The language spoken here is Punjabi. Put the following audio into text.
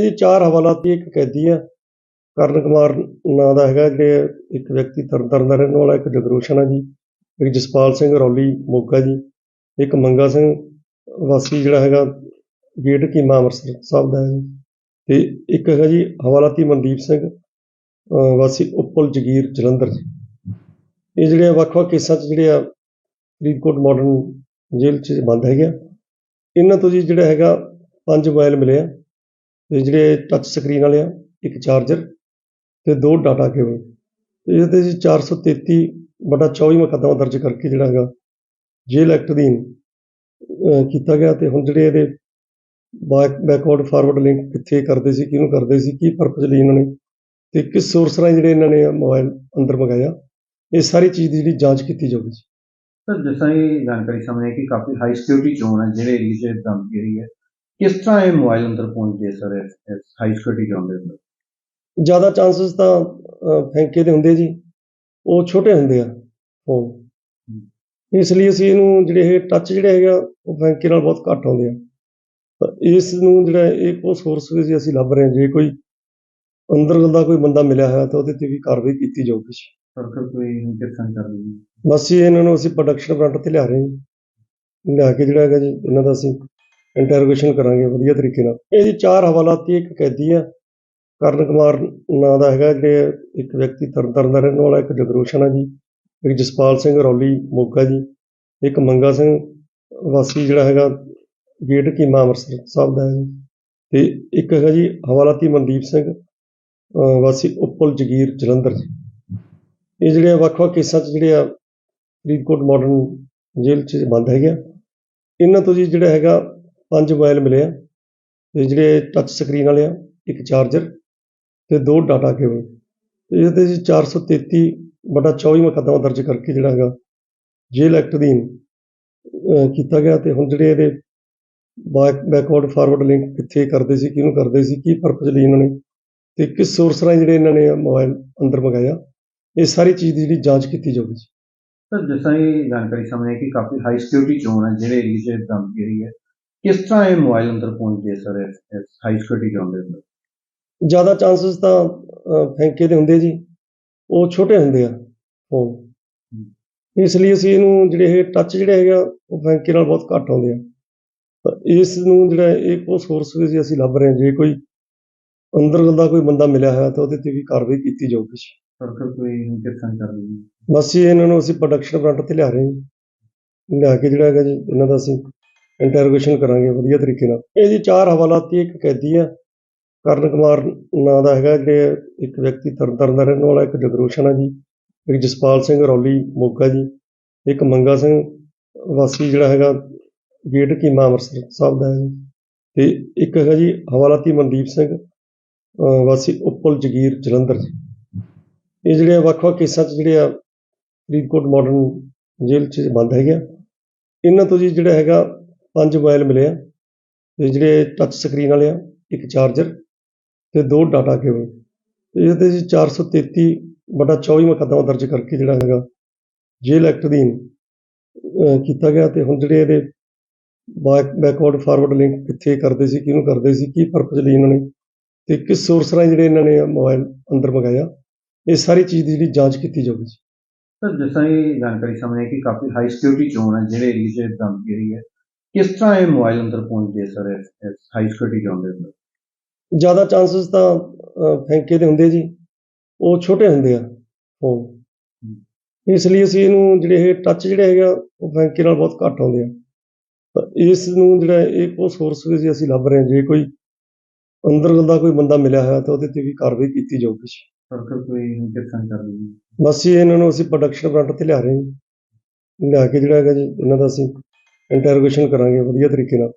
ਇਹ ਜੀ, ਚਾਰ ਹਵਾਲਾਤੀ ਇੱਕ ਕੈਦੀ ਆ, ਕਰਨ ਕੁਮਾਰ ਨਾਂ ਦਾ ਹੈਗਾ, ਜਿਹੜੇ ਇੱਕ ਵਿਅਕਤੀ ਤਰਨਤਾਰਨ ਦਾ ਰਹਿਣ ਵਾਲਾ, ਇੱਕ ਜਗਰੂਸ਼ਨ ਆ ਜੀ, ਇੱਕ ਜਸਪਾਲ ਸਿੰਘ ਰੌਲੀ ਮੋਗਾ ਜੀ, ਇੱਕ ਮੰਗਾ ਸਿੰਘ ਵਾਸੀ ਜਿਹੜਾ ਹੈਗਾ, ਗੇਟ ਕੀਮਾ ਅੰਮ੍ਰਿਤਸਰ ਸਾਹਿਬ ਦਾ ਹੈ ਜੀ। ਤੇ ਇੱਕ ਹੈਗਾ ਜੀ ਹਵਾਲਾਤੀ ਮਨਦੀਪ ਸਿੰਘ ਵਾਸੀ ਉੱਪਲ ਜਗੀਰ ਜਲੰਧਰ ਜੀ। ਇਹ ਜਿਹੜੇ ਆ ਵੱਖ-ਵੱਖ ਕੇਸਾਂ 'ਚ ਜਿਹੜੇ ਆ, ਫਰੀਦਕੋਟ ਮਾਡਰਨ ਜੇਲ੍ਹ 'ਚ ਬੰਦ ਹੈਗੇ ਆ। ਇਹਨਾਂ ਤੋਂ ਜੀ ਜਿਹੜਾ ਹੈਗਾ, ਪੰਜ ਮੋਬਾਈਲ ਮਿਲੇ ਆ। ਜਿਹੜੇ ਟੱਚ ਸਕਰੀਨ ਵਾਲੇ ਆ, ਇੱਕ ਚਾਰਜਰ ਤੇ ਦੋ ਡਾਟਾ ਕੇਬਲ ਤੇ ਇਹਦੇ ਜੀ 433 ਬਟਾ 24 ਮੁਕੱਦਮਾ ਦਰਜ ਕਰਕੇ ਜਿਹੜਾ ਹੈਗਾ, ਜੇਲ੍ਹ ਐਕਟ ਅਧੀਨ ਕੀਤਾ ਗਿਆ ਤੇ ਹੁਣ ਜਿਹੜੇ ਇਹਦੇ ਬੈਕਵਰਡ ਫਾਰਵਰਡ ਲਿੰਕ ਕਿੱਥੇ ਕਰਦੇ ਸੀ, ਕਿਹਨੂੰ ਕਰਦੇ ਸੀ, ਕੀ ਪਰਪਸ ਲਈ ਇਹਨਾਂ ਨੇ ਤੇ ਕਿਸ ਸੋਰਸ ਰਾਹੀਂ ਜਿਹੜੇ ਇਹਨਾਂ ਨੇ ਮੋਬਾਈਲ ਅੰਦਰ ਮੰਗਾਇਆ, ਇਹ ਸਾਰੀ ਚੀਜ਼ ਦੀ ਜਿਹੜੀ ਜਾਂਚ ਕੀਤੀ ਜਾਊਗੀ ਜੀ। ਸਰ, ਜਿਸ ਤਰ੍ਹਾਂ ਇਹ ਜਾਣਕਾਰੀ ਸਾਹਮਣੇ ਆਈ ਕਿ ਕਾਫੀ ਹਾਈ ਸਿਕਿਉਰਿਟੀ ਜ਼ੋਨ ਹੈ, ਜਿਹੜੇ ਏਰੀਏ 'ਚ ਧਮਕੀ ਰਹੀ ਹੈ। ਕਿਸ ਤਰ੍ਹਾਂ ਇਹ ਮੋਬਾਈਲ ਅੰਦਰ ਪਹੁੰਚਦੇ ਸਰ ਇਸ ਹਾਈ ਸਿਕਿਉਰਿਟੀ ਜ਼ੋਨ ਦੇ ਅੰਦਰ? ਜ਼ਿਆਦਾ ਚਾਂਸਸ ਤਾਂ ਫੈਂਕੇ ਦੇ ਹੁੰਦੇ ਜੀ। ਉਹ ਛੋਟੇ ਹੁੰਦੇ ਆ ਫੋਨ ਇਸ ਲਈ ਅਸੀਂ ਇਹਨੂੰ ਜਿਹੜੇ ਇਹ ਟੱਚ ਜਿਹੜੇ ਹੈਗਾ ਉਹ ਫੈਂਕੇ ਨਾਲ ਬਹੁਤ ਘੱਟ ਆਉਂਦੇ ਆ। ਤਾਂ ਇਸ ਨੂੰ ਜਿਹੜਾ ਇਹ ਕੋ ਸੋਰਸ ਵੀ ਅਸੀਂ ਲੱਭ ਰਹੇ ਹਾਂ। ਜੇ ਕੋਈ ਅੰਦਰ ਦਾ ਕੋਈ ਬੰਦਾ ਮਿਲਿਆ ਹੋਇਆ ਤਾਂ ਉਹਦੇ ਤੇ ਵੀ ਕਾਰਵਾਈ ਕੀਤੀ ਜਾਊਗੀ ਜੀ। ਸਰ ਫਿਰ ਕੋਈ ਇੰਟਰਸਨ ਕਰ ਰਹੀ ਹੈ ਬਸ ਇਹਨਾਂ ਨੂੰ ਅਸੀਂ ਪ੍ਰੋਡਕਸ਼ਨ ਫਰੰਟ ਤੇ ਲਿਆ ਰਹੇ ਹਾਂ ਲਿਆ ਕੇ ਜਿਹੜਾ ਹੈਗਾ ਜੀ ਇਹਨਾਂ ਦਾ ਅਸੀਂ ਇੰਟਰੋਗੇਸ਼ਨ ਕਰਾਂਗੇ, ਵਧੀਆ ਤਰੀਕੇ ਨਾਲ। ਇਹ ਜੀ ਚਾਰ ਹਵਾਲਾਤੀ ਇੱਕ ਕੈਦੀ ਆ, ਕਰਨ ਕੁਮਾਰ ਨਾਂ ਦਾ ਹੈਗਾ, ਜਿਹੜੇ ਇੱਕ ਵਿਅਕਤੀ ਤਰਨਤਾਰਨ ਦਾ ਰਹਿਣ ਵਾਲਾ, ਇੱਕ ਜਗਰੂਸ਼ਨ ਆ ਜੀ, ਇੱਕ ਜਸਪਾਲ ਸਿੰਘ ਰੌਲੀ ਮੋਗਾ ਜੀ, ਇੱਕ ਮੰਗਾ ਸਿੰਘ ਵਾਸੀ ਜਿਹੜਾ ਹੈਗਾ, ਗੇਟ ਕੀਮਾ ਅੰਮ੍ਰਿਤਸਰ ਸਾਹਿਬ ਦਾ ਹੈ ਜੀ। ਤੇ ਇੱਕ ਹੈਗਾ ਜੀ ਹਵਾਲਾਤੀ ਮਨਦੀਪ ਸਿੰਘ ਵਾਸੀ ਉੱਪਲ ਜਗੀਰ ਜਲੰਧਰ ਜੀ। ਇਹ ਜਿਹੜੇ ਆ ਵੱਖ-ਵੱਖ ਕੇਸਾਂ 'ਚ ਜਿਹੜੇ ਆ, ਫਰੀਦਕੋਟ ਮਾਡਰਨ ਜੇਲ੍ਹ 'ਚ ਬੰਦ ਹੈਗੇ ਆ। ਇਹਨਾਂ ਤੋਂ ਜੀ ਜਿਹੜਾ ਹੈਗਾ ਪੰਜ ਮੋਬਾਈਲ ਮਿਲੇ ਆ, ਤੇ ਜਿਹੜੇ ਟੱਚ ਸਕਰੀਨ ਵਾਲੇ ਆ, ਇੱਕ ਚਾਰਜਰ ਤੇ ਦੋ ਡਾਟਾ ਕੇਬਲ ਤੇ ਇਹਦੇ ਜੀ 433 ਬਟਾ 24 ਮੁਕੱਦਮਾ ਦਰਜ ਕਰਕੇ ਜਿਹੜਾ ਹੈਗਾ, ਜੇਲ੍ਹ ਐਕਟ ਅਧੀਨ ਕੀਤਾ ਗਿਆ ਤੇ ਹੁਣ ਜਿਹੜੇ ਇਹਦੇ ਬੈਕਵਰਡ ਫਾਰਵਰਡ ਲਿੰਕ ਕਿੱਥੇ ਕਰਦੇ ਸੀ, ਕਿਹਨੂੰ ਕਰਦੇ ਸੀ, ਕੀ ਪਰਪਸ ਲਈ ਇਹਨਾਂ ਨੇ ਤੇ ਕਿਸ ਸੋਰਸ ਰਾਹੀਂ ਜਿਹੜੇ ਇਹਨਾਂ ਨੇ ਮੋਬਾਈਲ ਅੰਦਰ ਮੰਗਾਇਆ, ਇਹ ਸਾਰੀ ਚੀਜ਼ ਦੀ ਜਿਹੜੀ ਜਾਂਚ ਕੀਤੀ ਜਾਊਗੀ ਜੀ। ਸਰ, ਜਿਸ ਤਰ੍ਹਾਂ ਇਹ ਜਾਣਕਾਰੀ ਸਾਹਮਣੇ ਕਿ ਕਾਫੀ ਹਾਈ ਸਿਕਿਉਰਿਟੀ ਜ਼ੋਨ ਹੈ ਜਿਹੜੇ ਏਰੀਏ 'ਚ ਧਮਕੀ ਰਹੀ ਹੈ। ਕਿਸ ਤਰ੍ਹਾਂ ਇਹ ਮੋਬਾਈਲ ਅੰਦਰ ਪਹੁੰਚਦੇ ਸਰ ਇਸ ਹਾਈ ਸਿਕਿਉਰਿਟੀ ਜ਼ੋਨ ਦੇ ਅੰਦਰ? ਜ਼ਿਆਦਾ ਚਾਂਸਸ ਤਾਂ ਫੈਂਕੇ ਦੇ ਹੁੰਦੇ ਜੀ। ਉਹ ਛੋਟੇ ਹੁੰਦੇ ਆ ਫੋਨ ਇਸ ਲਈ ਅਸੀਂ ਇਹਨੂੰ ਜਿਹੜੇ ਇਹ ਟੱਚ ਜਿਹੜੇ ਹੈਗਾ ਉਹ ਫੈਂਕੇ ਨਾਲ ਬਹੁਤ ਘੱਟ ਆਉਂਦੇ ਆ। ਇਸ ਨੂੰ ਜਿਹੜਾ ਇਹ ਕੋ ਸੋਰਸ ਵੀ ਅਸੀਂ ਲੱਭ ਰਹੇ ਹਾਂ ਜੇ ਕੋਈ ਅੰਦਰ ਦਾ ਕੋਈ ਬੰਦਾ ਮਿਲਿਆ ਹੋਇਆ ਤਾਂ ਉਹਦੇ ਤੇ ਵੀ ਕਾਰਵਾਈ ਕੀਤੀ ਜਾਊਗੀ ਜੀ। ਸਰ ਫਿਰ ਕੋਈ ਇੰਟਰਸਨ ਕਰ ਰਹੀ ਬਸ ਇਹਨਾਂ ਨੂੰ ਅਸੀਂ ਪ੍ਰੋਡਕਸ਼ਨ ਫਰੰਟ ਤੇ ਲਿਆ ਰਹੇ ਹਾਂ ਲਿਆ ਕੇ ਜਿਹੜਾ ਹੈਗਾ ਜੀ ਇਹਨਾਂ ਦਾ ਅਸੀਂ ਇੰਟਰੋਗੇਸ਼ਨ ਕਰਾਂਗੇ ਵਧੀਆ ਤਰੀਕੇ ਨਾਲ। ਇਹ ਜੀ ਚਾਰ ਹਵਾਲਾਤੀ ਇੱਕ ਕੈਦੀ ਆ, ਕਰਨ ਕੁਮਾਰ ਨਾਂ ਦਾ ਹੈਗਾ, ਜਿਹੜੇ ਇੱਕ ਵਿਅਕਤੀ ਤਰਨਤਾਰਨ ਦਾ ਰਹਿਣ ਵਾਲਾ ਇੱਕ ਜਗਰੂਸ਼ਨ ਆ ਜੀ, ਇੱਕ ਜਸਪਾਲ ਸਿੰਘ ਰੌਲੀ ਮੋਗਾ ਜੀ, ਇੱਕ ਮੰਗਾ ਸਿੰਘ ਵਾਸੀ ਜਿਹੜਾ ਹੈਗਾ, ਗੇਟ ਕੀਮਾ ਅੰਮ੍ਰਿਤਸਰ ਸਾਹਿਬ ਦਾ ਹੈ। ਜੀ ਤੇ ਇੱਕ ਹੈਗਾ ਜੀ ਹਵਾਲਾਤੀ ਮਨਦੀਪ ਸਿੰਘ ਵਾਸੀ ਉੱਪਲ ਜਗੀਰ ਜਲੰਧਰ ਜੀ। ਇਹ ਜਿਹੜੇ ਆ ਵੱਖ-ਵੱਖ ਕੇਸਾਂ 'ਚ ਜਿਹੜੇ ਆ ਫਰੀਦਕੋਟ ਮਾਡਰਨ ਜੇਲ੍ਹ 'ਚ ਬੰਦ ਹੈਗੇ ਆ। ਇਹਨਾਂ ਤੋਂ ਜੀ ਜਿਹੜਾ ਹੈਗਾ ਪੰਜ ਮੋਬਾਈਲ ਮਿਲੇ ਆ, ਤੇ ਜਿਹੜੇ ਟੱਚ ਸਕਰੀਨ ਵਾਲੇ ਆ, ਇੱਕ ਚਾਰਜਰ ਤੇ ਦੋ ਡਾਟਾ ਕੇਬਲ ਤੇ ਇਹਦੇ ਜੀ 433 ਬਟਾ 24 ਮੁਕੱਦਮਾ ਦਰਜ ਕਰਕੇ ਜਿਹੜਾ ਹੈਗਾ ਜੇਲ੍ਹ ਐਕਟ ਅਧੀਨ ਕੀਤਾ ਗਿਆ, ਤੇ ਹੁਣ ਜਿਹੜੇ ਇਹਦੇ ਬੈਕਵਰਡ ਫਾਰਵਰਡ ਲਿੰਕ ਕਿੱਥੇ ਕਰਦੇ ਸੀ, ਕਿਹਨੂੰ ਕਰਦੇ ਸੀ, ਕੀ ਪਰਪਸ ਲਈ ਇਹਨਾਂ ਨੇ, ਤੇ ਕਿਸ ਸੋਰਸ ਰਾਹੀਂ ਜਿਹੜੇ ਇਹਨਾਂ ਨੇ ਮੋਬਾਈਲ ਅੰਦਰ ਮੰਗਾਇਆ, ਇਹ ਸਾਰੀ ਚੀਜ਼ ਦੀ ਜਿਹੜੀ ਜਾਂਚ ਕੀਤੀ ਜਾਊਗੀ ਜੀ। ਸਰ, ਜਿਸ ਤਰ੍ਹਾਂ ਇਹ ਜਾਣਕਾਰੀ ਸਾਹਮਣੇ ਕਿ ਕਾਫੀ ਹਾਈ ਸਿਕਿਉਰਿਟੀ ਜ਼ੋਨ ਹੈ, ਜਿਹੜੇ ਏਰੀਏ 'ਚ ਧਮਕੀ ਰਹੀ ਹੈ। ਕਿਸ ਤਰ੍ਹਾਂ ਇਹ ਮੋਬਾਈਲ ਅੰਦਰ ਪਹੁੰਚਦੇ ਸਰ ਹਾਈ ਸਿਕਿਉਰਿਟੀ ਜ਼ੋਨ ਦੇ ਅੰਦਰ? ਜ਼ਿਆਦਾ ਚਾਂਸਸ ਤਾਂ ਫੈਂਕੇ ਦੇ ਹੁੰਦੇ ਜੀ। ਉਹ ਛੋਟੇ ਹੁੰਦੇ ਆ ਫੋਨ ਇਸ ਲਈ ਅਸੀਂ ਇਹਨੂੰ ਜਿਹੜੇ ਇਹ ਟੱਚ ਜਿਹੜੇ ਹੈਗਾ ਉਹ ਫੈਂਕੇ ਨਾਲ ਬਹੁਤ ਘੱਟ ਆਉਂਦੇ ਆ। ਤਾਂ ਇਸ ਨੂੰ ਜਿਹੜਾ ਇਹ ਕੋ ਸੋਰਸ ਵੀ ਅਸੀਂ ਲੱਭ ਰਹੇ ਹਾਂ। ਜੇ ਕੋਈ ਅੰਦਰ ਦਾ ਕੋਈ ਬੰਦਾ ਮਿਲਿਆ ਹੋਇਆ ਤਾਂ ਉਹਦੇ ਤੇ ਵੀ ਕਾਰਵਾਈ ਕੀਤੀ ਜਾਊਗੀ ਜੀ। ਸਰ ਫਿਰ ਕੋਈ ਇੰਟਰਸਨ ਕਰ ਹੈ ਬਸ ਇਹਨਾਂ ਨੂੰ ਅਸੀਂ ਪ੍ਰੋਡਕਸ਼ਨ ਫਰੰਟ ਤੇ ਲਿਆ ਰਹੇ ਹਾਂ ਲਿਆ ਕੇ ਜਿਹੜਾ ਹੈਗਾ ਜੀ ਇਹਨਾਂ ਦਾ ਅਸੀਂ ਇੰਟਰੋਗੇਸ਼ਨ ਕਰਾਂਗੇ ਵਧੀਆ ਤਰੀਕੇ ਨਾਲ।